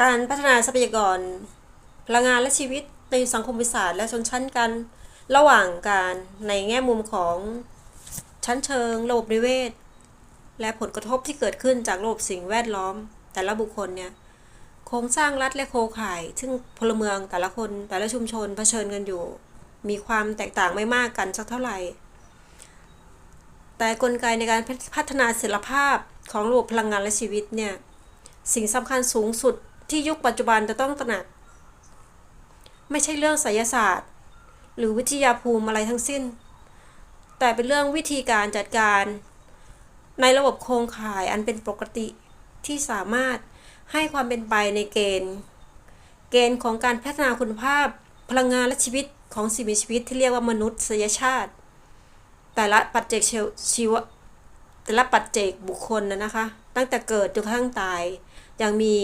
การพัฒนาทรัพยากร พลังงานและชีวิตในสังคมวิสาสตร์และชนชั้นกัน ระหว่างการในแง่มุมของชั้นเชิง ระบบนิเวศ และผลกระทบที่เกิดขึ้นจากระบบสิ่งแวดล้อม แต่ละบุคคลเนี่ยโครงสร้างรัฐและโครงข่าย ซึ่งพลเมืองแต่ละคนแต่ละชุมชนเผชิญกันอยู่ มีความแตกต่างไม่มากกันสักเท่าไหร่ แต่กลไกในการพัฒนาศิลภาพของระบบพลังงานและชีวิตเนี่ยสิ่งสำคัญสูงสุด ที่ยุคปัจจุบันจะต้องตระหนัก ไม่ใช่เรื่องไสยศาสตร์ หรือวิทยาภูมิอะไรทั้งสิ้น แต่เป็นเรื่องวิธีการจัดการ ในระบบโครงข่ายอันเป็นปกติที่สามารถให้ความเป็นไปในเกณฑ์ เกณฑ์ของการพัฒนาคุณภาพพลังงานและชีวิตของสิ่งมีชีวิตที่เรียกว่ามนุษยชาติ แต่ละปัจเจกชีวแต่ละปัจเจกบุคคลนะนะคะ ตั้งแต่เกิดจนกระทั่งตายยังมี